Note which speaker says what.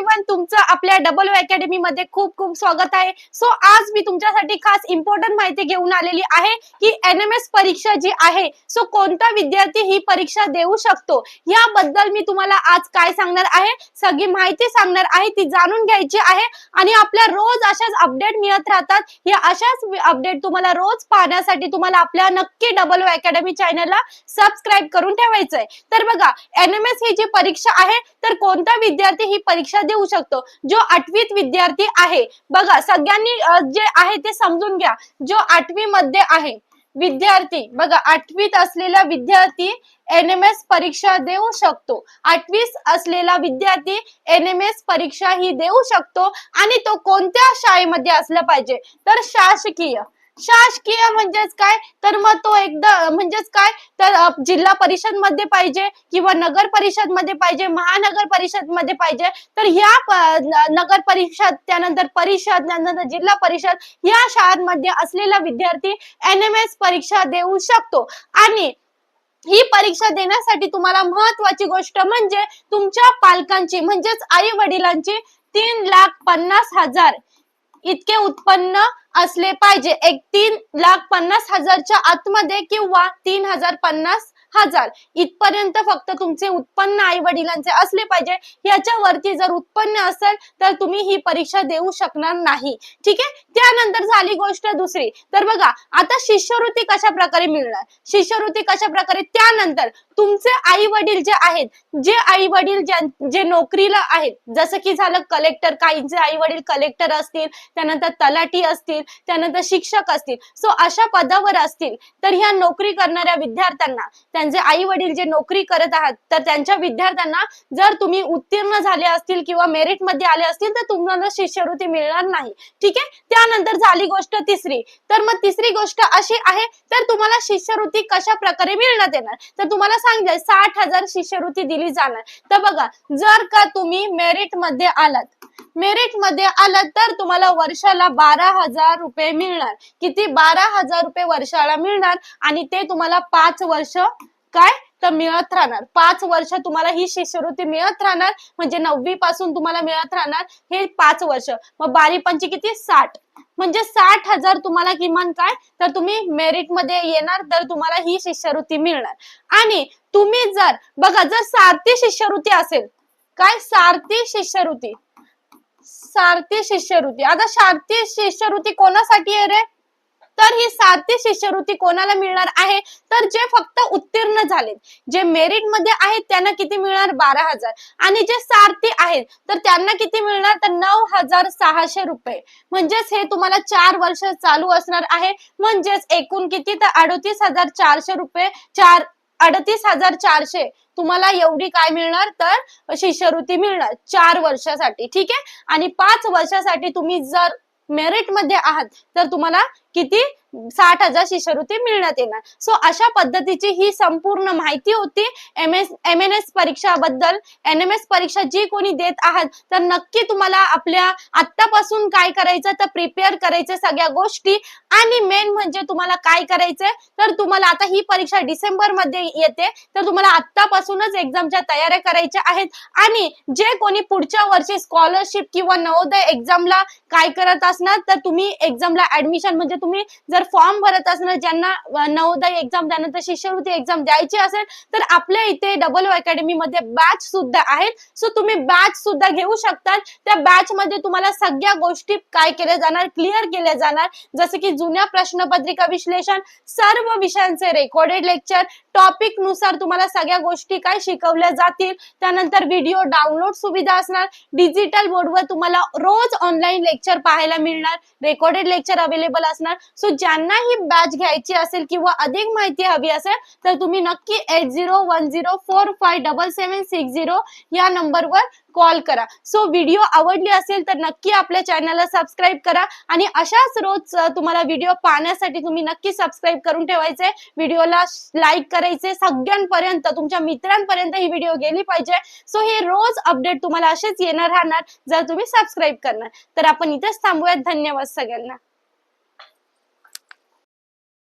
Speaker 1: Everyone तुमचं आपल्या double academy मध्ये खूप खूप स्वागत आहे. सो आज मी तुमच्यासाठी खास इम्पॉर्टंट माहिती घेऊन आलेली आहे की एन एम एस परीक्षा जी आहे सो कोणता विद्यार्थी ही परीक्षा देऊ शकतो? याबद्दल मी तुम्हाला आज काय सांगणार आहे? सगळी माहिती सांगणार आहे ती जाणून घ्यायची आहे. आणि आपल्या रोज अशाच अपडेट मिळत राहतात. या अशाच अपडेट तुम्हाला रोज पाहण्यासाठी तुम्हाला आपल्या नक्की डबल अकॅडमी चॅनलला सबस्क्राईब करून ठेवायचंय. तर बघा एन एम एस ही जी परीक्षा आहे तर कोणता विद्यार्थी ही परीक्षा देऊ शकतो. जो आठवीत विद्यार्थी आहे बघा सगळ्यांनी जे आहे ते समजून घ्या. जो आठवी मध्ये आहे विद्यार्थी बघा आठवीत असलेला विद्यार्थी एन एम एस परीक्षा देऊ शकतो. आठवीस असलेला विद्यार्थी एन एम एस परीक्षा ही देऊ शकतो आणि तो कोणत्या शाळेमध्ये असला पाहिजे? तर शासकीय. शासकीय म्हणजेच काय? तर मग तो एकदा म्हणजेच काय? तर जिल्हा परिषदमध्ये पाहिजे किंवा नगर परिषदमध्ये पाहिजे महानगर परिषदमध्ये पाहिजे तर ह्या नगर परिषद त्यानंतर परिषद त्यानंतर जिल्हा परिषद या शाळांमध्ये असलेला विद्यार्थी एन एम एस परीक्षा देऊ शकतो. आणि ही परीक्षा देण्यासाठी तुम्हाला महत्वाची गोष्ट म्हणजे तुमच्या पालकांची म्हणजेच आई वडिलांची तीन लाख पन्नास हजार इतके उत्पन्न असले पाहिजे. एक तीन लाख पन्नास हजारच्या आतमध्ये किंवा तीन हजार पन्नास हजार. इथपर्यंत फक्त तुमचे उत्पन्न आई वडिलांचे असले पाहिजे. याच्यावरती जर उत्पन्न असेल तर तुम्ही ही परीक्षा देऊ शकणार नाही. ठीक आहे? त्यानंतर झाली गोष्ट दुसरी. तर बघा आता शिष्यवृत्ती कशा प्रकारे मिळणार? शिष्यवृत्ती कशा प्रकारे त्यानंतर तुमचे आई वडील जे आहेत जे आई वडील जे नोकरीला आहेत जसं की झालं कलेक्टर काहींचे आई वडील कलेक्टर असतील त्यानंतर तलाठी असतील त्यानंतर शिक्षक असतील. सो अशा पदावर असतील. तर ह्या नोकरी करणाऱ्या विद्यार्थ्यांना त्यांचे आई वडील जे नोकरी करत आहात तर त्यांच्या विद्यार्थ्यांना जर तुम्ही उत्तीर्ण झाले असतील किंवा मेरिटमध्ये आले असतील तर तुम्हाला शिष्यवृत्ती मिळणार नाही. ठीक आहे? त्यानंतर झाली गोष्ट तिसरी. तर मग तिसरी गोष्ट अशी आहे तर तुम्हाला शिष्यवृत्ती कशा प्रकारे मिळण्यात येणार? तर तुम्हाला सांगितलं साठ हजार शिष्यवृत्ती दिली जाणार. तर बघा जर का तुम्ही मेरिटमध्ये आलात मेरिटमध्ये आलात तर तुम्हाला वर्षाला बारा हजार रुपये मिळणार. किती? बारा हजार रुपये वर्षाला मिळणार आणि ते तुम्हाला पाच वर्ष काय? तर मिळत राहणार. पाच वर्ष तुम्हाला ही शिष्यवृत्ती मिळत राहणार. म्हणजे नववी पासून तुम्हाला मिळत राहणार हे पाच वर्ष. मग बारी पंची किती? साठ. म्हणजे साठ हजार तुम्हाला किमान काय? तर तुम्ही मेरिटमध्ये येणार तर तुम्हाला ही शिष्यवृत्ती मिळणार. आणि तुम्ही जर बघा जर सारथी शिष्यवृत्ती असेल काय? सारथी शिष्यवृत्ती. सारथी शिष्यवृत्ती. आता सारथी शिष्यवृत्ती कोणासाठी आहे रे? तर ही सारथी शिष्यवृत्ती कोणाला मिळणार आहे? तर जे फक्त उत्तीर्ण झालेत. जे मेरिटमध्ये आहेत त्यांना किती मिळणार? बारा हजार. आणि जे सारथी आहेत तर त्यांना किती मिळणार? तर नऊ हजार सहाशे रुपये. म्हणजेच हे तुम्हाला चार वर्ष चालू असणार आहे. म्हणजेच एकूण किती? तर अडतीस हजार चारशे रुपये. चार अडतीस हजार चारशे. तुम्हाला एवढी काय मिळणार? तर शिष्यवृत्ती मिळणार. चार वर्षासाठी ठीक आहे? आणि पाच वर्षासाठी तुम्ही जर मेरिटमध्ये आहात तर तुम्हाला किती? साठ हजार शिष्यवृत्ती मिळण्यात येणार. सो अशा पद्धतीची ही संपूर्ण माहिती होती. M S M N S परीक्षा बद्दल एन एम एस परीक्षा जी कोणी देत आहात तर नक्की तुम्हाला आपल्या आत्तापासून काय करायचं तर प्रिपेअर करायचं सगळ्या गोष्टी. आणि मेन म्हणजे तुम्हाला काय करायचंय तर तुम्हाला आता ही परीक्षा डिसेंबरमध्ये येते. तर तुम्हाला आत्तापासूनच एक्झामच्या तयाऱ्या करायच्या आहेत. आणि जे कोणी पुढच्या वर्षी स्कॉलरशिप किंवा नवोदय एक्झामला काय करत असणार तर तुम्ही एक्झामला ऍडमिशन म्हणजे तुम्ही जर फॉर्म भरत असणार ज्यांना नवोदय एक्झाम त्यानंतर शिष्यवृत्ती एक्झाम द्यायची असेल तर आपल्या इथे डबल अकॅडमी मध्ये बॅच सुद्धा आहेत. सो तुम्ही बॅच सुद्धा घेऊ शकतात. त्या बॅच मध्ये तुम्हाला सगळ्या गोष्टी काय केल्या जाणार क्लिअर केल्या जाणार. जसं की जुन्या प्रश्नपत्रिका विश्लेषण सर्व विषयांचे रेकॉर्डेड लेक्चर टॉपिकनुसार तुम्हाला सगळ्या गोष्टी काय शिकवल्या जातील. त्यानंतर व्हिडिओ डाउनलोड सुविधा असणार. डिजिटल बोर्डवर तुम्हाला रोज ऑनलाईन लेक्चर पाहायला मिळणार. रेकॉर्डेड लेक्चर अवेलेबल असणार. सो ज्यांना ही बॅच घ्यायची असेल किंवा अधिक माहिती हवी असेल तर तुम्ही नक्की eight zero one zero four five double seven six zero या नंबरवर कॉल करा. सो व्हिडिओ आवडली असेल तर नक्की आपल्या चॅनलला सबस्क्राईब करा आणि अशाच रोज तुम्हाला व्हिडिओ पाहण्यासाठी तुम्ही नक्की सबस्क्राईब करून ठेवायचे. व्हिडिओला लाईक करायचे. सगळ्यांपर्यंत तुमच्या मित्रांपर्यंत ही व्हिडिओ गेली पाहिजे. सो हे रोज अपडेट तुम्हाला असेच येणार राहणार जर तुम्ही सबस्क्राईब करणार. तर आपण इथेच थांबूयात. धन्यवाद सगळ्यांना.